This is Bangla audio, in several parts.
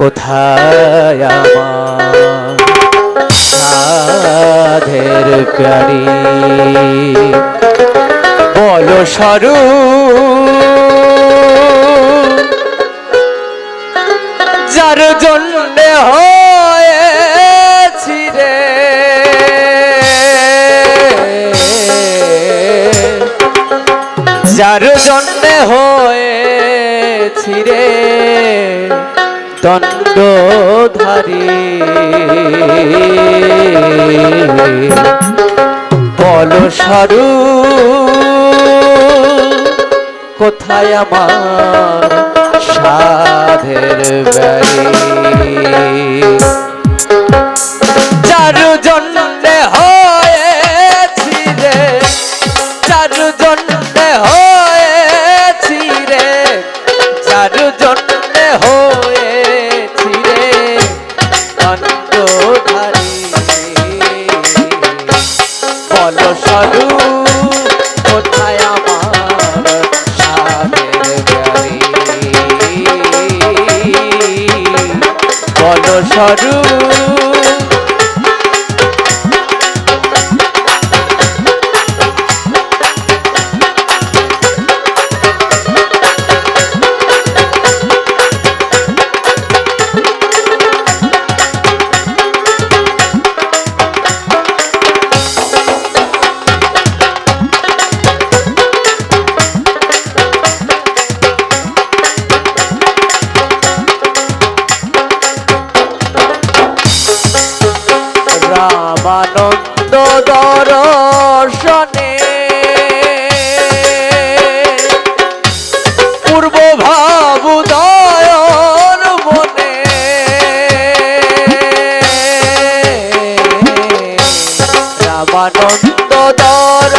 কোথায় আমার সাধের প্যারি বলো সরু যার জন্য হয়েছি রে। যার জন্য হয়েছি রে। দণ্ডধারী। বল সারু কোথায় আমার সাধের বল পূর্ব ভাবুদয়র মনে। রামানন্দ দর্শনে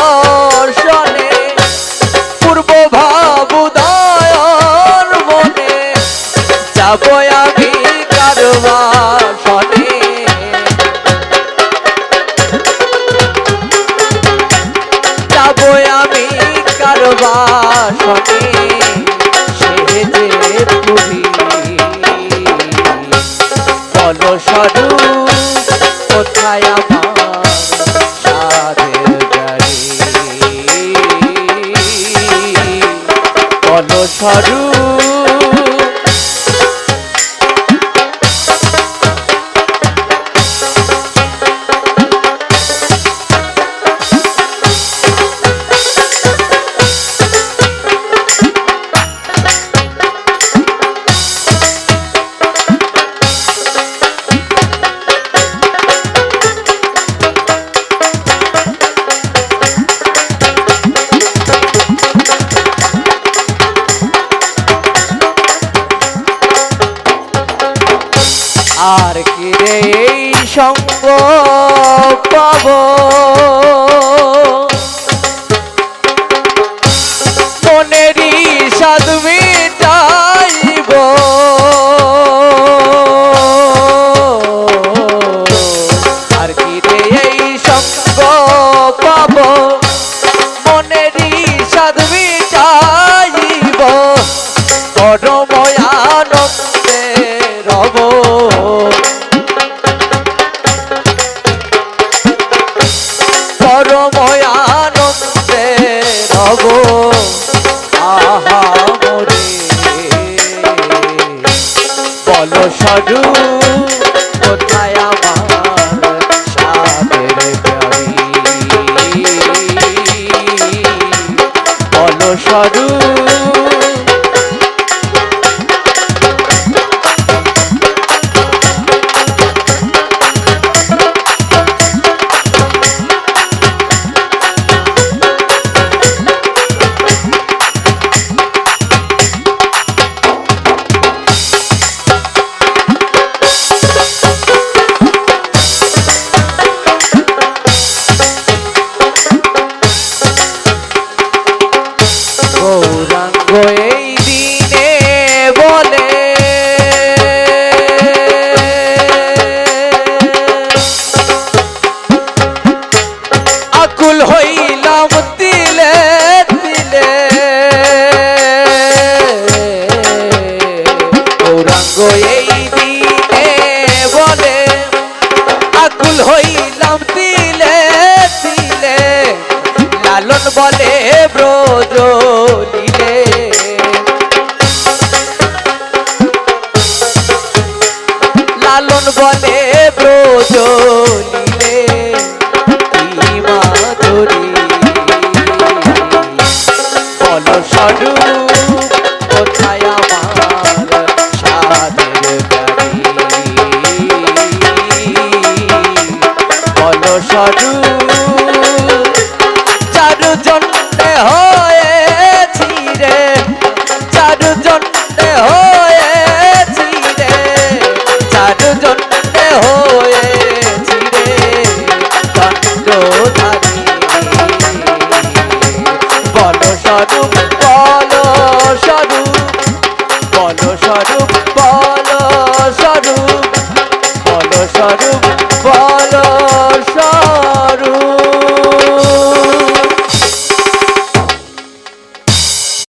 সরু আর কি রে এই সঙ্গ পাব? মনেরই সাধ মিটাইব। আর কি এই সঙ্গ পাব? মনেরই সাধ মিটাইব। পরময় পরময় আনন্দে রব আহা মরে বল সরু ব্যাকুল হইলাম দিলে দিলে গৌরাঙ্গ এই দিনে বলে, আকুল হইলাম দিলে দিলে লালন বলে ব্রজ দিলে লালন বলে ব্রজ বল